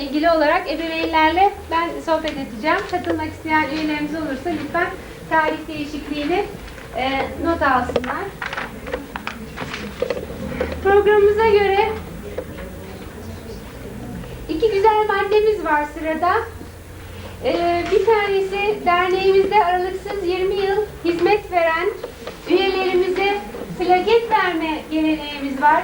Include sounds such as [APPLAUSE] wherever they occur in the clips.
ilgili olarak ebeveynlerle ben sohbet edeceğim. Katılmak isteyen üyelerimiz olursa lütfen tarih değişikliğini e, not alsınlar. Programımıza göre iki güzel maddemiz var sırada. Ee, bir tanesi derneğimizde aralıksız 20 yıl hizmet veren üyelerimize plaket verme geleneğimiz var.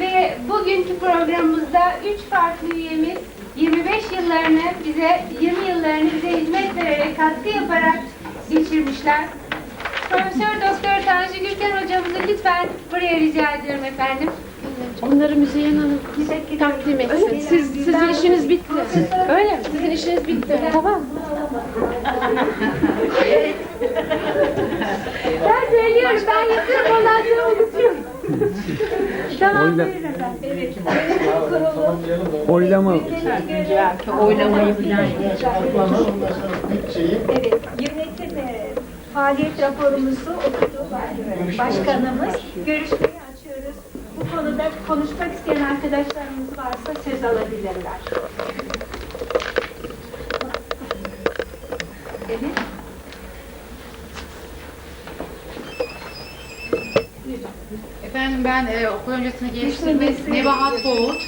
Ve bugünkü programımızda 3 farklı üyemiz 25 yıllarını bize, 20 yıllarını bize hizmet vererek, katkı yaparak geçirmişler. Profesör Doktor Tanju Gürkan hocamızı lütfen buraya rica ediyorum efendim. Onları Müzeyyen Hanım takdim etsin. Siz, sizin işiniz bitti. Öyle mi? Sizin işiniz bitti. Tamam. Ben söylüyorum, ben sonra unutuyorum. Tamam, Oyla-. Evet. Oylama. Evet, yönetim faaliyet raporumuzu okudu başkanımız. Görüşmeyi açıyoruz. Bu konuda konuşmak isteyen arkadaşlarımız varsa söz alabilirler. Evet. Efendim ben e, okul öncesini geliştirme Nebahat Boğut.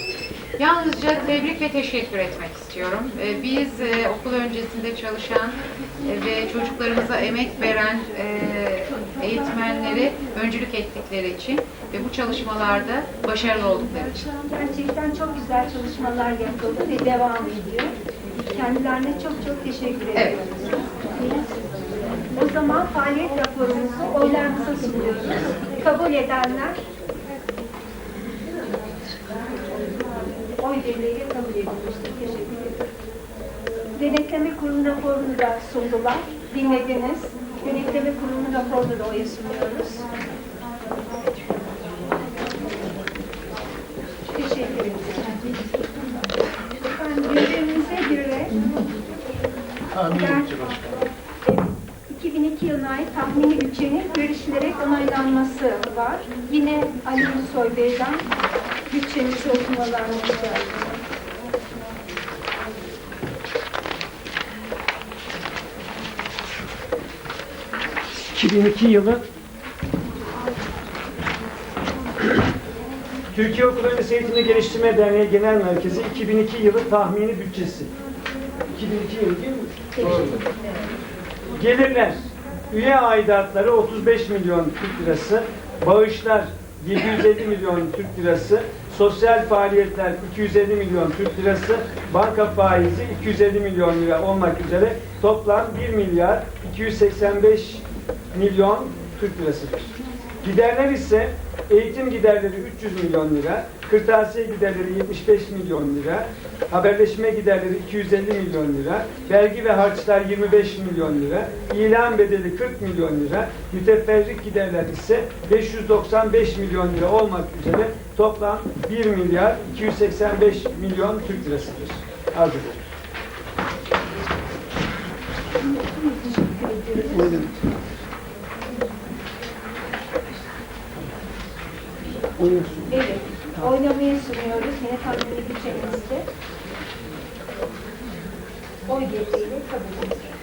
Yalnızca tebrik ve teşekkür etmek istiyorum. E, biz e, okul öncesinde çalışan e, ve çocuklarımıza emek veren e, eğitmenleri öncülük ettikleri için ve bu çalışmalarda başarılı oldukları için. Gerçekten çok güzel çalışmalar yapıldı ve devam ediyor. Kendilerine çok çok teşekkür Evet. O zaman faaliyet raporumuzu oylarınıza sunuyoruz. Kabul edenler oy birliğiyle kabul edilmiştir. Teşekkür ederim. Denetleme kurulu raporunu da sundular. Dinlediniz. Denetleme kurulu raporunu da oya sunuyoruz. Teşekkür ederim. Efendim, gündemimize göre ben- 2002 yılına ait tahmini bütçenin görüşülerek onaylanması var. Yine Ali Ulusoy Bey'den bütçemizi okumalarını rica ediyorum. ...2002 yılı... Türkiye Okul Öncesi Eğitimi Geliştirme Derneği Genel Merkezi 2002 yılı tahmini bütçesi. 2002 yılı değil mi? Doğru. Gelirler. Üye aidatları 35 milyon Türk lirası. Bağışlar 750 milyon Türk lirası. Sosyal faaliyetler 250 milyon Türk lirası. Banka faizi 250 milyon lira olmak üzere toplam 1 milyar 285 milyon Türk lirasıdır. Giderler ise eğitim giderleri 300 milyon lira, kırtasiye giderleri 75 milyon lira, haberleşme giderleri 250 milyon lira, vergi ve harçlar 25 milyon lira, ilan bedeli 40 milyon lira, müteferrik giderler ise 595 milyon lira olmak üzere toplam 1 milyar 285 milyon Türk lirasıdır. Arz ederim. Evet, oylamaya sunuyoruz. Yine tahmini bütçemizde. Oy birliğiyle kabul ediyoruz.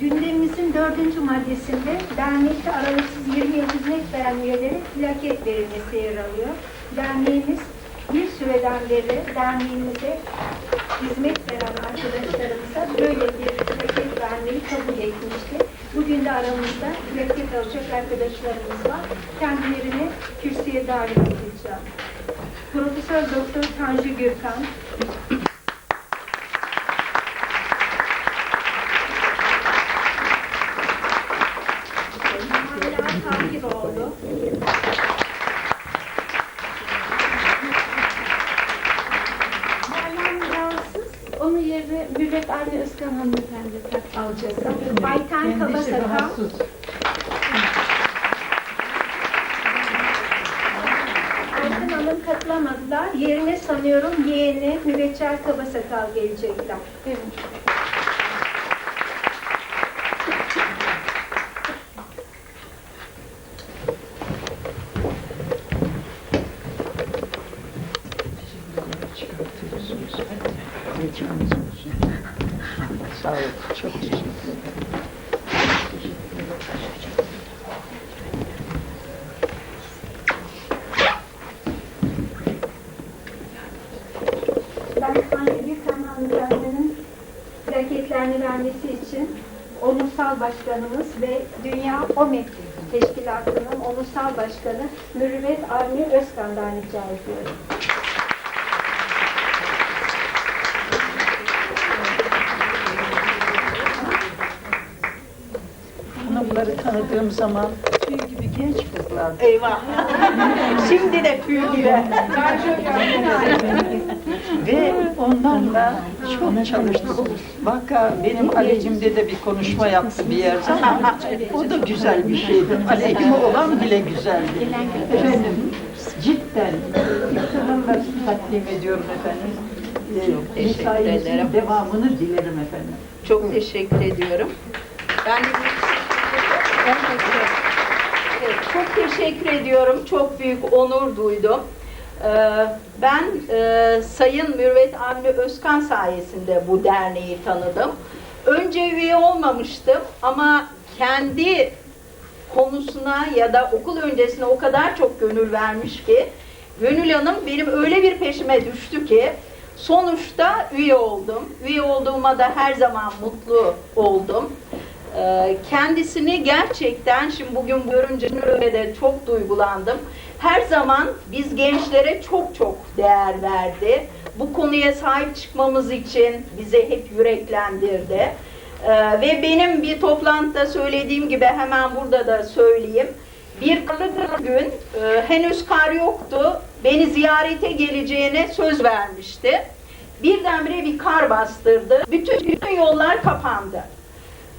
Gündemimizin dördüncü maddesinde dernekte aralıksız 20 yıl hizmet veren üyelere plaket verilmesi yer alıyor. Derneğimiz bir süreden beri derneğimize hizmet veren arkadaşlarımıza böyle bir plaket vermeyi kabul etmişti. Bugün de aramızda plaket alacak arkadaşlarımız var. Kendilerini kürsüye davet edeceğim. Profesör Doktor Tanju Gürkan, Mürvet Avni Özkan hanımefendi tak alacak. Ayten Kabasaka, Ayten Hanım katılamadılar. Yerine sanıyorum yeğeni Mübeccel Kabasakal gelecekler. Evet. Sağ olun. Çok. Ben Gülkan hanımefendinin plaketlerini vermesi için Onursal Başkanımız ve Dünya OMEK Teşkilatı'nın Onursal Başkanı Mürüvvet Avni Özkan'dan rica ediyorum. Hanımları tanıdığım zaman tüy gibi genç kızlar. Eyvah. [LAUGHS] Şimdi de tüy gibi. Ve onlarla çok çalıştık. Vaka benim aleyhimde de bir konuşma yaptı bir yerde o da güzel bir şeydi. Aleyhime olan bile güzeldi. Efendim cidden iktidarla takdim ediyorum efendim. Ee, teşekkür mesainizin ederim. devamını dilerim efendim. Çok teşekkür ediyorum. Ben de çok teşekkür ediyorum. Çok büyük onur duydum. Ee, Ben e, Sayın Mürvet Avni Özkan sayesinde bu derneği tanıdım. Önce üye olmamıştım ama kendi konusuna ya da okul öncesine o kadar çok gönül vermiş ki Gönül Hanım benim öyle bir peşime düştü ki sonuçta üye oldum. Üye olduğuma da her zaman mutlu oldum. Ee, Kendisini gerçekten şimdi bugün görünce de çok duygulandım. Her zaman biz gençlere çok çok değer verdi. Bu konuya sahip çıkmamız için bizi hep yüreklendirdi. Ee, ve benim bir toplantıda söylediğim gibi hemen burada da söyleyeyim. Bir karlı gün e, henüz kar yoktu. Beni ziyarete geleceğine söz vermişti. Birdenbire bir kar bastırdı. Bütün, bütün yollar kapandı.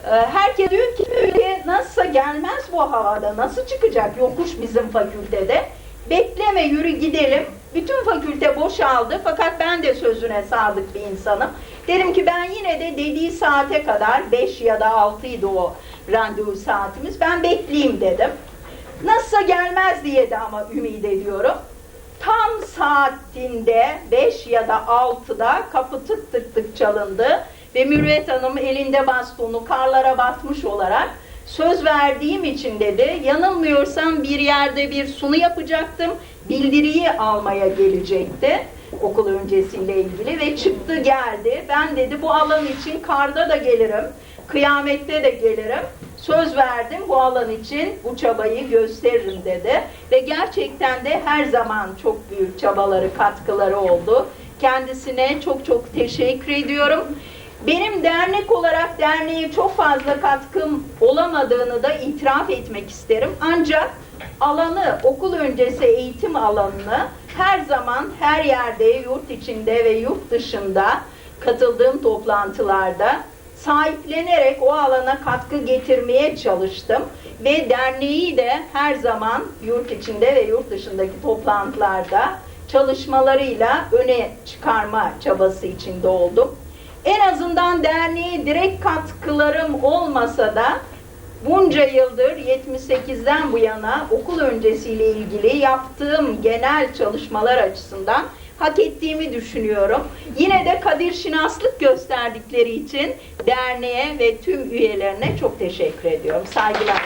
Ee, Herkes diyor ki "Ülke nasılsa gelmez bu havada. Nasıl çıkacak yokuş bizim fakültede? Bekleme yürü gidelim. Bütün fakülte boşaldı fakat ben de sözüne sadık bir insanım. Dedim ki ben yine de dediği saate kadar 5 ya da 6 idi o randevu saatimiz. Ben bekleyeyim dedim. Nasılsa gelmez diye de ama ümit ediyorum. Tam saatinde 5 ya da 6'da kapı tık tık tık çalındı ve Mürvet Hanım elinde bastonu karlara batmış olarak söz verdiğim için dedi yanılmıyorsam bir yerde bir sunu yapacaktım bildiriyi almaya gelecekti okul öncesiyle ilgili ve çıktı geldi. Ben dedi bu alan için karda da gelirim kıyamette de gelirim. Söz verdim bu alan için bu çabayı gösteririm dedi. Ve gerçekten de her zaman çok büyük çabaları katkıları oldu. Kendisine çok çok teşekkür ediyorum benim dernek olarak derneğe çok fazla katkım olamadığını da itiraf etmek isterim. Ancak alanı, okul öncesi eğitim alanını her zaman her yerde, yurt içinde ve yurt dışında katıldığım toplantılarda sahiplenerek o alana katkı getirmeye çalıştım. Ve derneği de her zaman yurt içinde ve yurt dışındaki toplantılarda çalışmalarıyla öne çıkarma çabası içinde oldum. En azından derneğe direkt katkılarım olmasa da bunca yıldır 78'den bu yana okul öncesiyle ilgili yaptığım genel çalışmalar açısından hak ettiğimi düşünüyorum. Yine de kadir şinaslık gösterdikleri için derneğe ve tüm üyelerine çok teşekkür ediyorum. Saygılar.